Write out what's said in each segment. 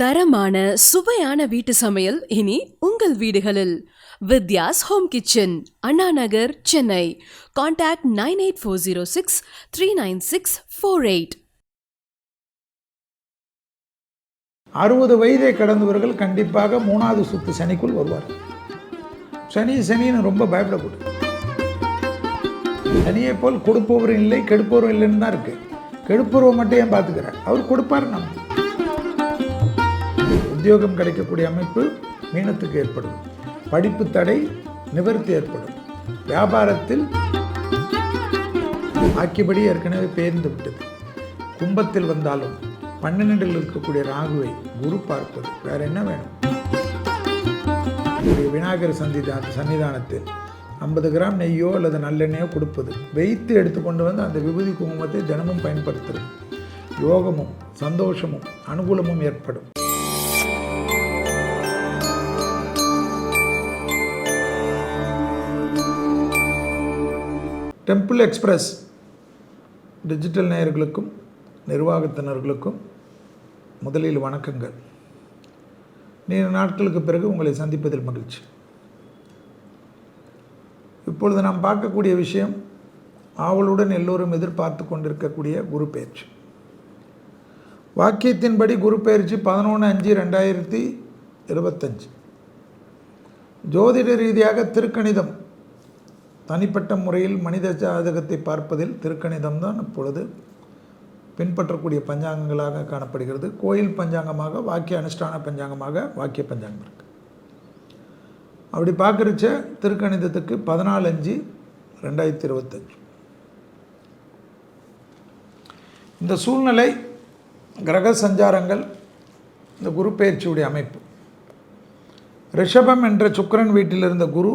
தரமான சுவையான வீட்டு சமையல் இனி உங்கள் வீடுகளில். Vidya's home kitchen Anna Nagar Chennai. Contact nine eight four zero six three nine six four eight. அறுபது வயதை கடந்தவர்கள் கண்டிப்பாக மூணாவது சுத்து சனிக்குள் வருவார். சனி சனின்னு ரொம்ப பயப்படக்கூடாது. சனியை போல் கொடுப்பவரும் இல்லை கெடுப்பவரும் இல்லைன்னு தான் இருக்கு. கெடுப்பவரை மட்டும் ஏன் பார்த்துக்கிறார்? அவர் கொடுப்பார் நம்ம. உத்தியோகம் கிடைக்கக்கூடிய அமைப்பு மீனத்துக்கு ஏற்படும். படிப்பு தடை நிவர்த்தி ஏற்படும். வியாபாரத்தில் ஆக்கியபடி ஏற்கனவே பேர்ந்து விட்டது. கும்பத்தில் வந்தாலும் பன்னெண்டில் இருக்கக்கூடிய ராகுவை குரு பார்ப்பது வேற என்ன வேணும்? விநாயகர் சந்திதா சன்னிதானத்தில் ஐம்பது கிராம் நெய்யோ அல்லது நல்லெண்ணெயோ கொடுப்பது. வைத்து எடுத்துக்கொண்டு வந்து அந்த விபூதி குங்குமத்தை தினமும் பயன்படுத்துறது. யோகமும் சந்தோஷமும் அனுகூலமும் ஏற்படும். டெம்பிள் எக்ஸ்பிரஸ் டிஜிட்டல் நேயர்களுக்கும் நிர்வாகத்தினர்களுக்கும் முதலில் வணக்கங்கள். நீண்ட நாட்களுக்கு பிறகு உங்களை சந்திப்பதில் மகிழ்ச்சி. இப்பொழுது நாம் பார்க்கக்கூடிய விஷயம் ஆவலுடன் எல்லோரும் எதிர்பார்த்து கொண்டிருக்கக்கூடிய குரு பயிற்சி. வாக்கியத்தின்படி குரு பயிற்சி பதினொன்று அஞ்சு ரெண்டாயிரத்தி இருபத்தஞ்சு. ஜோதிட ரீதியாக திருக்கணிதம் தனிப்பட்ட முறையில் மனித ஜாதகத்தை பார்ப்பதில் திருக்கணிதம் தான் இப்பொழுது பின்பற்றக்கூடிய பஞ்சாங்கங்களாக காணப்படுகிறது. கோயில் பஞ்சாங்கமாக வாக்கிய அனுஷ்டான பஞ்சாங்கமாக வாக்கிய பஞ்சாங்கம் இருக்குது அப்படி பார்க்குறச்ச திருக்கணிதத்துக்கு பதினாலு அஞ்சு ரெண்டாயிரத்தி இருபத்தஞ்சு. இந்த சூழ்நிலை கிரக சஞ்சாரங்கள் இந்த குரு பயிற்சியுடைய அமைப்பு. ரிஷபம் என்ற சுக்கரன் வீட்டில் இருந்த குரு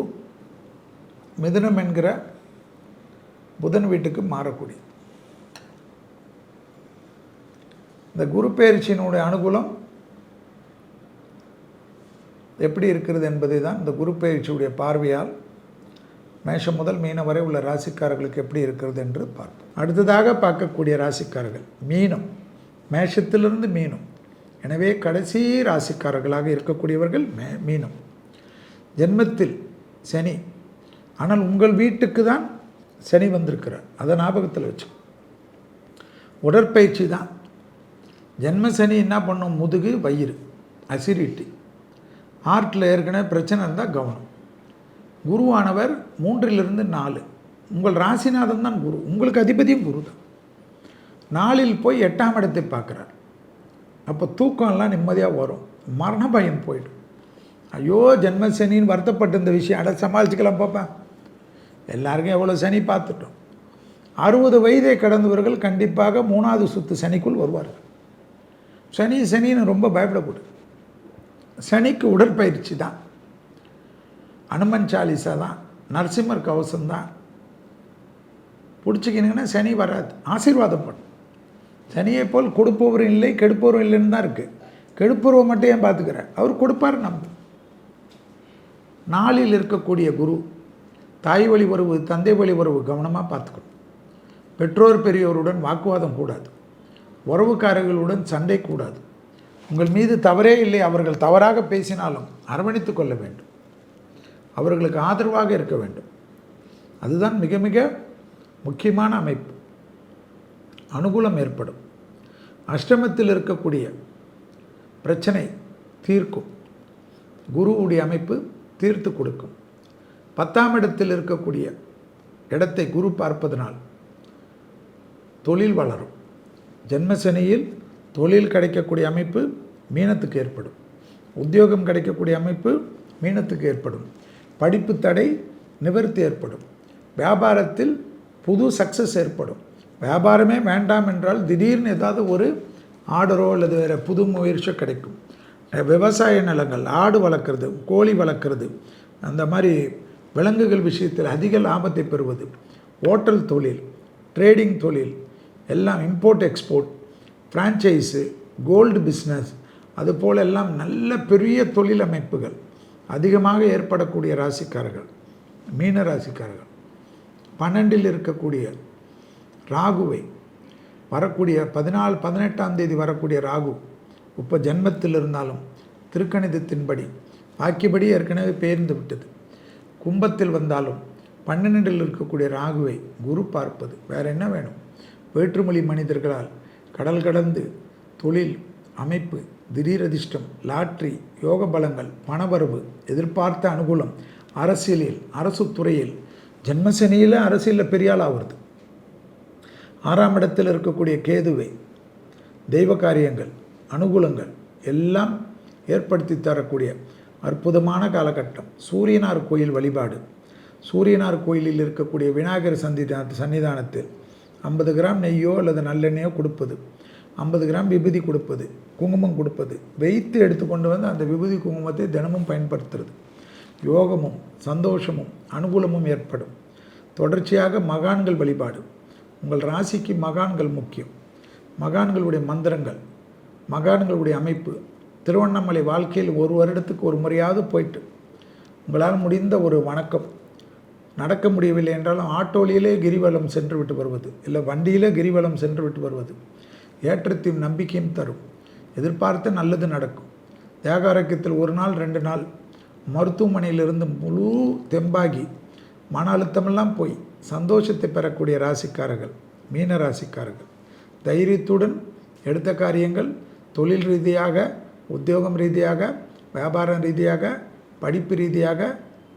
மிதுனம் என்கிற புதன் வீட்டுக்கு மாறக்கூடிய. இந்த குரு பயிற்சியினுடைய அனுகூலம் எப்படி இருக்கிறது என்பதை தான் இந்த குரு பயிற்சியுடைய பார்வையால் மேஷம் முதல் மீனம் வரை உள்ள ராசிக்காரர்களுக்கு எப்படி இருக்கிறது என்று பார்ப்போம். அடுத்ததாக பார்க்கக்கூடிய ராசிக்காரர்கள் மீனம் மேஷத்திலிருந்து மீனம். எனவே கடைசி ராசிக்காரர்களாக இருக்கக்கூடியவர்கள் மே மீனம். ஜென்மத்தில் சனி ஆனால் உங்கள் வீட்டுக்கு தான் சனி வந்திருக்கிறார். அதை ஞாபகத்தில் வச்சு. உடற்பயிற்சி தான். ஜென்ம சனி என்ன பண்ணும்? முதுகு வயிறு. அசிடிட்டி. ஹார்ட்டில் ஏற்கனவே பிரச்சனை இருந்தால் கவனம். குருவானவர் மூன்றிலிருந்து நாலு. உங்கள் ராசிநாதன் தான் குரு. உங்களுக்கு அதிபதியும் குரு தான். நாளில் போய் எட்டாம் இடத்தை பார்க்குறார். அப்போ தூக்கம்லாம் நிம்மதியாக வரும். மரண பயம் போயிடும். ஐயோ ஜென்மசனின்னு வருத்தப்பட்டு இந்த விஷயம். அட சமாளிச்சுக்கலாம் பார்ப்பேன் எல்லாருக்கும் எவ்வளோ சனி பார்த்துட்டோம். அறுபது வயதை கடந்தவர்கள் கண்டிப்பாக மூணாவது சுத்து சனிக்குள் வருவார்கள். சனி சனின்னு ரொம்ப பயப்படக்கூடாது. சனிக்கு உடற்பயிற்சி தான். அனுமன் சாலிசா தான். நரசிம்மர் கவசம் தான். பிடிச்சிக்கினீங்கன்னா சனி வராது. ஆசீர்வாதம் பண்ணும். சனியை போல் கொடுப்பவரும் இல்லை கெடுப்பவரும் இல்லைன்னு தான் இருக்குது கெடுப்பவரை மட்டும் ஏன் பார்த்துக்கிறார்? அவர் கொடுப்பார் நம்ம நாளில் இருக்கக்கூடிய குரு தாய் வழி உறவு தந்தை வழி உறவு கவனமாக பார்த்துக்கணும். பெற்றோர் பெரியோருடன் வாக்குவாதம் கூடாது. உறவுக்காரர்களுடன் சண்டை கூடாது. உங்கள் மீது தவறே இல்லை அவர்கள் தவறாக பேசினாலும் அரவணைத்து கொள்ள வேண்டும். அவர்களுக்கு ஆதரவாக இருக்க வேண்டும். அதுதான் மிக மிக முக்கியமான அமைப்பு. அனுகூலம் ஏற்படும். அஷ்டமத்தில் இருக்கக்கூடிய பிரச்சனை தீர்க்கும். குருவுடைய அமைப்பு தீர்த்து கொடுக்கும். பத்தாம் இடத்தில் இருக்கக்கூடிய இடத்தை குரு பார்ப்பதனால் தொழில் வளரும். ஜென்மசனியில் தொழில் கிடைக்கக்கூடிய அமைப்பு மீனத்துக்கு ஏற்படும். உத்தியோகம் கிடைக்கக்கூடிய அமைப்பு மீனத்துக்கு ஏற்படும். படிப்பு தடை நிவர்த்தி ஏற்படும். வியாபாரத்தில் புது சக்ஸஸ் ஏற்படும். வியாபாரமே வேண்டாம் என்றால் திடீர்னு ஏதாவது ஒரு ஆர்டரோ அல்லது வேறு புது முயற்சியோ கிடைக்கும். விவசாய நிலங்கள் ஆடு வளர்க்குறது கோழி வளர்க்குறது அந்த மாதிரி விலங்குகள் விஷயத்தில் அதிக லாபத்தை பெறுவது ஹோட்டல் தொழில் ட்ரேடிங் தொழில் எல்லாம் import export franchise gold business அதுபோல் எல்லாம் நல்ல பெரிய தொழில் அமைப்புகள் அதிகமாக ஏற்படக்கூடிய ராசிக்காரர்கள் மீன ராசிக்காரர்கள். பன்னெண்டில் இருக்கக்கூடிய ராகுவை வரக்கூடிய பதினாலு பதினெட்டாம் தேதி வரக்கூடிய ராகு இப்போ ஜென்மத்தில் இருந்தாலும் திருக்கணிதத்தின்படி பாக்கியபடி ஏற்கனவே பெயர்ந்து விட்டது. கும்பத்தில் வந்தாலும் பன்னெண்டில் இருக்கக்கூடிய ராகுவை குரு பார்ப்பது வேற என்ன வேணும்? வேற்றுமொழி மனிதர்களால் கடல் கடந்து தொழில் அமைப்பு திடீர் அதிர்ஷ்டம் லாட்ரி யோக பலங்கள் பணவரவு எதிர்பார்த்த அனுகூலம் அரசியலில் அரசு துறையில் ஜென்மசனியில் அரசியலில் பெரியால் ஆகிறது ஆறாம் இடத்தில் இருக்கக்கூடிய கேதுவை தெய்வ காரியங்கள் அனுகூலங்கள் எல்லாம் ஏற்படுத்தி தரக்கூடிய அற்புதமான காலகட்டம். சூரியனார் கோயில் வழிபாடு. சூரியனார் கோயிலில் இருக்கக்கூடிய விநாயகர் சந்திதா சன்னிதானத்தில் ஐம்பது கிராம் நெய்யோ அல்லது நல்லெண்ணெயோ கொடுப்பது. ஐம்பது கிராம் விபூதி கொடுப்பது. குங்குமம் கொடுப்பது. வைத்து எடுத்துக்கொண்டு வந்து அந்த விபூதி குங்குமத்தை தினமும் பயன்படுத்துறது. யோகமும் சந்தோஷமும் அனுகூலமும் ஏற்படும். தொடர்ச்சியாக மகான்கள் வழிபாடு. உங்கள் ராசிக்கு மகான்கள் முக்கியம். மகான்களுடைய மந்திரங்கள் மகான்களுடைய அமைப்பு திருவண்ணாமலை வாழ்க்கையில் ஒரு வருடத்துக்கு ஒரு முறையாவது போயிட்டு உங்களால் முடிந்த ஒரு வணக்கம். நடக்க முடியவில்லை என்றாலும் ஆட்டோலியிலே கிரிவலம் சென்று விட்டு வருவது இல்லை வண்டியிலே கிரிவலம் சென்று விட்டு வருவது ஏற்றத்தையும் நம்பிக்கையும் தரும். எதிர்பார்த்து நல்லது நடக்கும். தேகாரோக்கியத்தில் ஒரு நாள் ரெண்டு நாள் மருத்துவமனையிலிருந்து முழு தெம்பாகி மன அழுத்தமெல்லாம் போய் சந்தோஷத்தை பெறக்கூடிய ராசிக்காரர்கள் மீன ராசிக்காரர்கள். தைரியத்துடன் எடுத்த காரியங்கள் தொழில் ரீதியாக உத்தியோகம் ரீதியாக வியாபாரம் ரீதியாக படிப்பு ரீதியாக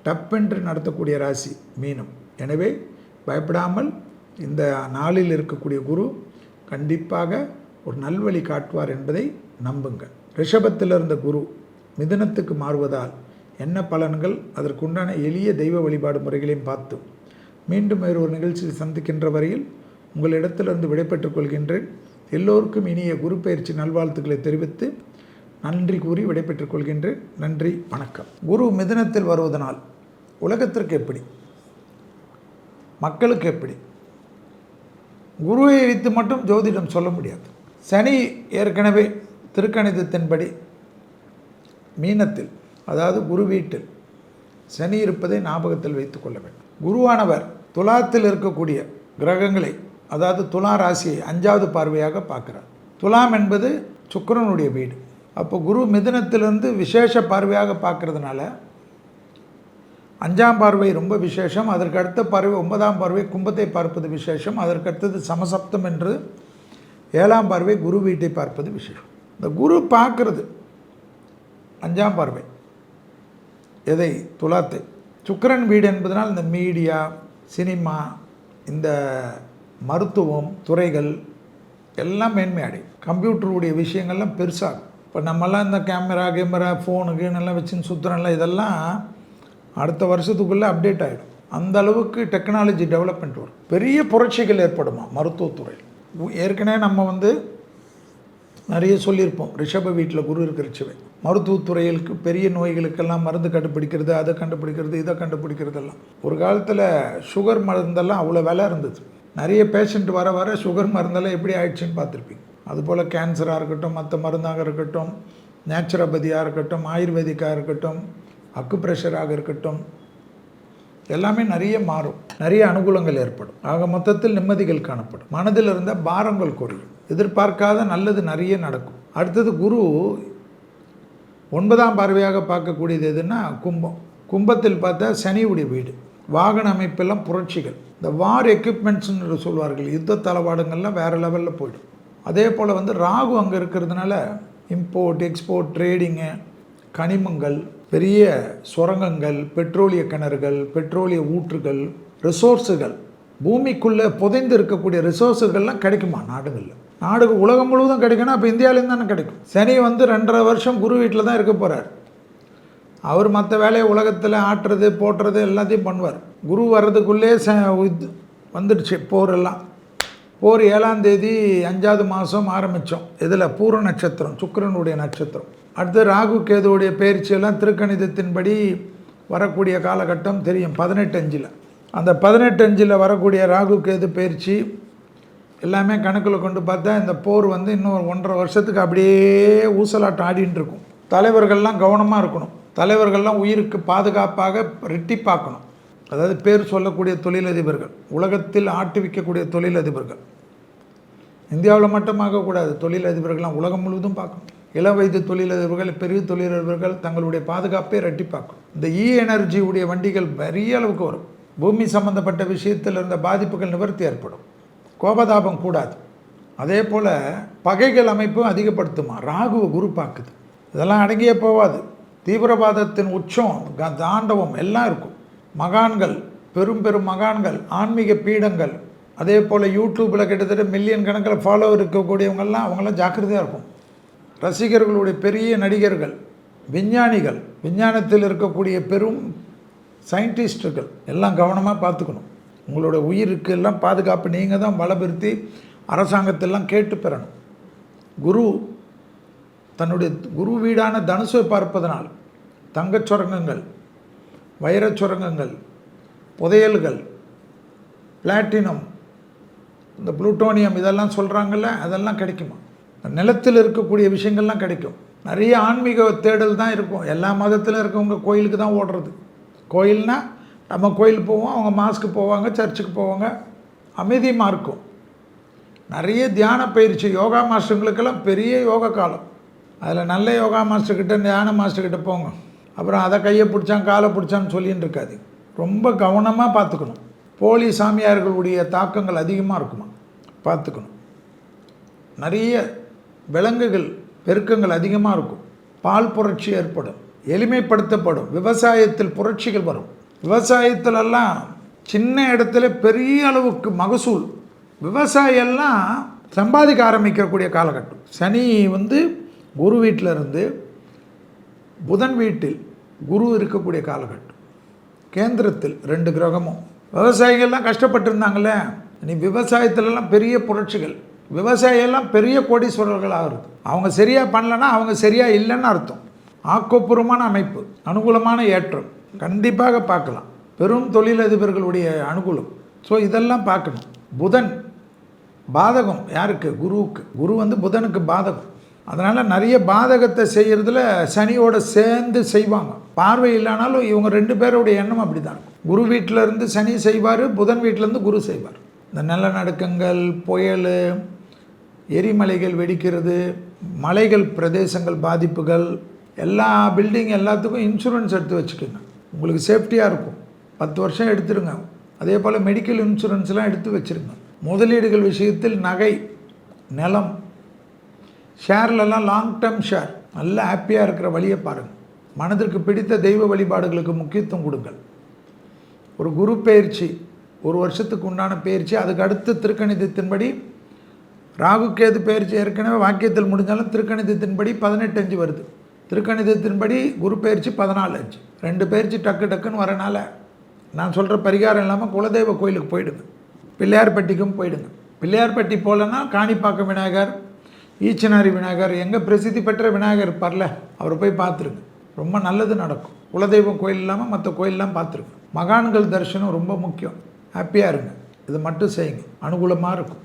டப்பென்று நடத்தக்கூடிய ராசி மீனம். எனவே பயப்படாமல் இந்த நாளில் இருக்கக்கூடிய குரு கண்டிப்பாக ஒரு நல்வழி காட்டுவார் என்பதை நம்புங்கள் ரிஷபத்தில் இருந்த குரு மிதனத்துக்கு மாறுவதால் என்ன பலன்கள்? அதற்குண்டான எளிய தெய்வ வழிபாடு முறைகளையும் பார்த்து மீண்டும் வேறு ஒரு நிகழ்ச்சியில் சந்திக்கின்ற வரையில் உங்களிடத்திலிருந்து விடைபெற்றுக் கொள்கின்றேன். எல்லோருக்கும் இனிய குரு பயிற்சி நல்வாழ்த்துக்களை தெரிவித்து நன்றி கூறி விடைபெற்றுக் கொள்கின்றேன். நன்றி வணக்கம். குரு மிதனத்தில் வருவதனால் உலகத்திற்கு எப்படி? மக்களுக்கு எப்படி? குருவை வைத்து மட்டும் ஜோதிடம் சொல்ல முடியாது. சனி ஏற்கனவே திருக்கணிதத்தின்படி மீனத்தில் அதாவது குரு வீட்டில் சனி இருப்பதை ஞாபகத்தில் வைத்துக் கொள்ள வேண்டும். குருவானவர் துலாத்தில் இருக்கக்கூடிய கிரகங்களை அதாவது துலா ராசியை அஞ்சாவது பார்வையாக பார்க்கிறார். துலாம் என்பது சுக்கரனுடைய வீடு. அப்போ குரு மிதுனத்திலிருந்து விசேஷ பார்வையாக பார்க்கறதுனால அஞ்சாம் பார்வை ரொம்ப விசேஷம் அதற்கு அடுத்த பார்வை ஒன்பதாம் பார்வை கும்பத்தை பார்ப்பது விசேஷம் அதற்கு அடுத்தது சமசப்தம் என்று ஏழாம் பார்வை குரு வீட்டை பார்ப்பது விசேஷம். இந்த குரு பார்க்கறது அஞ்சாம் பார்வை. எதை? துலாத்தை. சுக்கிரன் வீடு என்பதனால் இந்த மீடியா சினிமா இந்த மருத்துவம் துறைகள் எல்லாம் மேன்மை கம்ப்யூட்டருடைய விஷயங்கள்லாம் பெருசாகும். இப்போ நம்மலாம் இந்த கேமரா கேமரா ஃபோனு கீனெல்லாம் வச்சுன்னு சுற்றுறோம்ல இதெல்லாம் அடுத்த வருஷத்துக்குள்ளே அப்டேட் ஆகிடும் அந்த அளவுக்கு டெக்னாலஜி டெவலப்மெண்ட் வரும். பெரிய புரட்சிகள் ஏற்படுமா மருத்துவத்துறையில்? ஏற்கனவே நம்ம வந்து நிறைய சொல்லியிருப்போம். ரிஷப வீட்டில் குரு இருக்கிறச்சவே. மருத்துவத்துறைகளுக்கு பெரிய நோய்களுக்கெல்லாம் மருந்து கண்டுபிடிக்கிறது அதை கண்டுபிடிக்கிறது இதை கண்டுபிடிக்கிறதெல்லாம் ஒரு காலத்தில் சுகர் மருந்தெல்லாம் அவ்வளோ விலை இருந்தது. நிறைய பேஷண்ட் வர வர சுகர் மருந்தெல்லாம் எப்படி ஆயிடுச்சுன்னு பார்த்துருப்பீங்க. அதுபோல் கேன்சராக இருக்கட்டும் மற்ற மருந்தாக இருக்கட்டும் நேச்சுரோபதியாக இருக்கட்டும் ஆயுர்வேதிக்காக இருக்கட்டும் அக்கு ப்ரெஷராக இருக்கட்டும் எல்லாமே நிறைய மாறும். நிறைய அனுகூலங்கள் ஏற்படும். ஆக மொத்தத்தில் நிம்மதிகள் காணப்படும். மனதில் இருந்த பாரங்கள் குறையும். எதிர்பார்க்காத நல்லது நிறைய நடக்கும். அடுத்தது குரு ஒன்பதாம் பார்வையாக பார்க்கக்கூடியது எதுன்னா கும்பம். கும்பத்தில் பார்த்தா சனியுடைய வீடு. வாகன அமைப்பெல்லாம் புரட்சிகள். இந்த வார் எக்யூப்மெண்ட்ஸ்ன்னு சொல்வார்கள் யுத்த தளவாடங்கள்லாம் வேறு லெவலில் போய்டும். அதே போல் வந்து ராகு அங்கே இருக்கிறதுனால இம்போர்ட் எக்ஸ்போர்ட் ட்ரேடிங்கு கனிமங்கள் பெரிய சுரங்கங்கள் பெட்ரோலிய கிணறுகள் பெட்ரோலிய ஊற்றுகள் ரிசோர்ஸுகள் பூமிக்குள்ளே புதைந்து இருக்கக்கூடிய ரிசோர்ஸுகள்லாம் கிடைக்குமா? நாடுகளில். நாடுகள் உலகம் முழுவதும் கிடைக்கணும் அப்போ இந்தியாவிலேருந்து தானே கிடைக்கும். சனி வந்து ரெண்டரை வருஷம் குரு வீட்டில் தான் இருக்க போகிறார் அவர் மற்ற வேலையை உலகத்தில் ஆட்டுறது போட்டுறது எல்லாத்தையும் பண்ணுவார். குரு வர்றதுக்குள்ளே ச இது வந்துடுச்சு போரெல்லாம் எல்லாம் போர் ஏழாம் தேதி அஞ்சாவது மாதம் ஆரம்பித்தோம். இதில் பூர நட்சத்திரம் சுக்கரனுடைய நட்சத்திரம். அடுத்து ராகு கேதுவுடைய பயிற்சியெல்லாம் திருக்கணிதத்தின்படி வரக்கூடிய காலகட்டம் தெரியும் பதினெட்டு அஞ்சில். அந்த பதினெட்டு அஞ்சில் வரக்கூடிய ராகு கேது பயிற்சி எல்லாமே கணக்கில் கொண்டு பார்த்தா இந்த போர் வந்து இன்னும் ஒன்றரை வருஷத்துக்கு அப்படியே ஊசலாட்டம் ஆடின்னு இருக்கும். தலைவர்கள்லாம் கவனமாக இருக்கணும். தலைவர்கள்லாம் உயிருக்கு பாதுகாப்பாக ரெட்டிப்பாக்கணும் அதாவது பேர் சொல்லக்கூடிய தொழிலதிபர்கள் உலகத்தில் ஆட்டுவிக்கக்கூடிய தொழிலதிபர்கள். இந்தியாவில் மட்டும் ஆகக்கூடாது. தொழிலதிபர்கள்லாம் உலகம் முழுவதும் பார்க்கணும். இளம் வயது தொழிலதிபர்கள் பெரிய தொழிலதிபர்கள் தங்களுடைய பாதுகாப்பை ரெட்டிப்பாக்கும் இந்த இ எனர்ஜியுடைய வண்டிகள் பெரிய அளவுக்கு வரும். பூமி சம்பந்தப்பட்ட விஷயத்தில் இருந்த பாதிப்புகள் நிவர்த்தி ஏற்படும். கோபதாபம் கூடாது. அதே போல் பகைகள் அமைப்பும் அதிகப்படுத்துமா? ராகுவை குரு பார்க்குது. இதெல்லாம் அடங்கியே போகாது. தீவிரவாதத்தின் உச்சம் க- தாண்டவம் எல்லாம் இருக்கும். மகான்கள் பெரும் பெரும் மகான்கள் ஆன்மீக பீடங்கள் அதே போல் யூடியூப்பில் கிட்டத்தட்ட மில்லியன் கணக்கில் ஃபாலோவர் இருக்கக்கூடியவங்கெல்லாம் அவங்களாம் ஜாக்கிரதையாக இருக்கும். ரசிகர்களுடைய பெரிய நடிகர்கள் விஞ்ஞானிகள் விஞ்ஞானத்தில் இருக்கக்கூடிய பெரும் சயின்டிஸ்டுகள் எல்லாம் கவனமாக பார்த்துக்கணும். உங்களோட உயிருக்கு எல்லாம் பாதுகாப்பு நீங்கள் தான் பலப்படுத்தி அரசாங்கத்தெல்லாம் கேட்டு பெறணும். குரு தன்னுடைய குரு வீடான தனுசை பார்ப்பதனால் தங்கச் சுரங்கங்கள் வைரச் சுரங்கங்கள் புதையல்கள் பிளாட்டினம் இந்த புளூட்டோனியம் இதெல்லாம் சொல்கிறாங்கல்ல அதெல்லாம் கிடைக்குமா? நிலத்தில் இருக்கக்கூடிய விஷயங்கள்லாம் கிடைக்கும். நிறைய ஆன்மீக தேடல் தான் இருக்கும். எல்லா மதத்திலும் இருக்கவங்க கோயிலுக்கு தான் ஓடுறது. கோயில்னா நம்ம கோயில் போவோம் அவங்க மாஸ்க்கு போவாங்க சர்ச்சுக்கு போவாங்க. அமைதியமாக இருக்கும். நிறைய தியான பயிற்சி யோகா மாஸ்டருங்களுக்கெல்லாம் பெரிய யோகா காலம். அதில் நல்ல யோகா மாஸ்டர்கிட்ட தியான மாஸ்டர்கிட்ட போங்க. அப்புறம் அதை கையை பிடிச்சான் காலை பிடிச்சான்னு சொல்லின்னு இருக்காது ரொம்ப கவனமாக பார்த்துக்கணும். போலி சாமியார்களுடைய தாக்கங்கள் அதிகமாக இருக்குமா? பார்த்துக்கணும். நிறைய விலங்குகள் பெருக்கங்கள் அதிகமாக இருக்கும். பால் புரட்சி ஏற்படும். எளிமைப்படுத்தப்படும். விவசாயத்தில் புரட்சிகள் வரும். விவசாயத்திலெல்லாம் சின்ன இடத்துல பெரிய அளவுக்கு மகசூல். விவசாயெல்லாம் சம்பாதிக்க ஆரம்பிக்கக்கூடிய காலகட்டம். சனி வந்து குரு வீட்டில் இருந்து புதன் வீட்டில் குரு இருக்கக்கூடிய காலகட்டம். கேந்திரத்தில் ரெண்டு கிரகமும். விவசாயிகள்லாம் கஷ்டப்பட்டிருந்தாங்களே நீ விவசாயத்துலலாம் பெரிய புரட்சிகள். விவசாயியெல்லாம் பெரிய கோடீஸ்வரர்கள் ஆகுறது. அவங்க சரியாக பண்ணலன்னா அவங்க சரியாக இல்லைன்னு அர்த்தம். ஆக்கப்பூர்வமான அமைப்பு அனுகூலமான ஏற்றம். கண்டிப்பாக பார்க்கலாம். பெரும் தொழிலதிபர்களுடைய அனுகூலம். ஸோ இதெல்லாம் பார்க்கணும். புதன் பாதகம் யாருக்கு? குருவுக்கு. குரு வந்து புதனுக்கு பாதகம். அதனால் நிறைய பாதகத்தை செய்கிறதுல சனியோட சேர்ந்து செய்வாங்க. பார்வை இல்லைனாலும் இவங்க ரெண்டு பேருடைய எண்ணம் அப்படி தான் இருக்கும். குரு வீட்டில் இருந்து சனி செய்வார் புதன் வீட்டிலேருந்து குரு செய்வார். இந்த நிலநடுக்கங்கள் புயல் எரிமலைகள் வெடிக்கிறது மலைகள் பிரதேசங்கள் பாதிப்புகள் எல்லா பில்டிங் எல்லாத்துக்கும் இன்சூரன்ஸ் எடுத்து வச்சுக்கோங்க. உங்களுக்கு சேஃப்டியாக இருக்கும். பத்து வருஷம் எடுத்துருங்க. அதே போல் மெடிக்கல் இன்சூரன்ஸ்லாம் எடுத்து வச்சுருங்க. முதலீடுகள் விஷயத்தில் நகை நிலம் ஷேர்லலாம் லாங் டேர்ம் ஷேர் நல்லா ஹாப்பியாக இருக்கிற வழியை பாருங்கள் மனதிற்கு பிடித்த தெய்வ வழிபாடுகளுக்கு முக்கியத்துவம் கொடுங்கள். ஒரு குரு பயிற்சி ஒரு வருஷத்துக்கு உண்டான பயிற்சி அதுக்கு அடுத்து திருக்கணிதத்தின்படி ராகு கேது பயிற்சி ஏற்கனவே வாக்கியத்தில் முடிஞ்சாலும் திருக்கணிதத்தின்படி பதினெட்டு அஞ்சு வருது. திருக்கணிதத்தின்படி குரு பயிற்சி பதினாலு அஞ்சு. ரெண்டு பயிற்சி டக்கு டக்குன்னு வரனால நான் சொல்கிற பரிகாரம் இல்லாமல் குலதெய்வ கோயிலுக்கு போயிடுங்க. பிள்ளையார்பட்டிக்கும் போயிடுங்க. பிள்ளையார்பட்டி போகலன்னா காணிப்பாக்கம் விநாயகர் ஈச்சனாரி விநாயகர் எங்கே பிரசித்தி பெற்ற விநாயகர் இருப்பார்ல அவரை போய் பார்த்துருங்க. ரொம்ப நல்லது நடக்கும். குலதெய்வம் கோயில் இல்லாமல் மற்ற கோயிலெலாம் பார்த்துருங்க. மகான்கள் தரிசனம் ரொம்ப முக்கியம். ஹாப்பியாக இருங்க. இது மட்டும் செய்யுங்க. அனுகூலமாக இருக்கும்.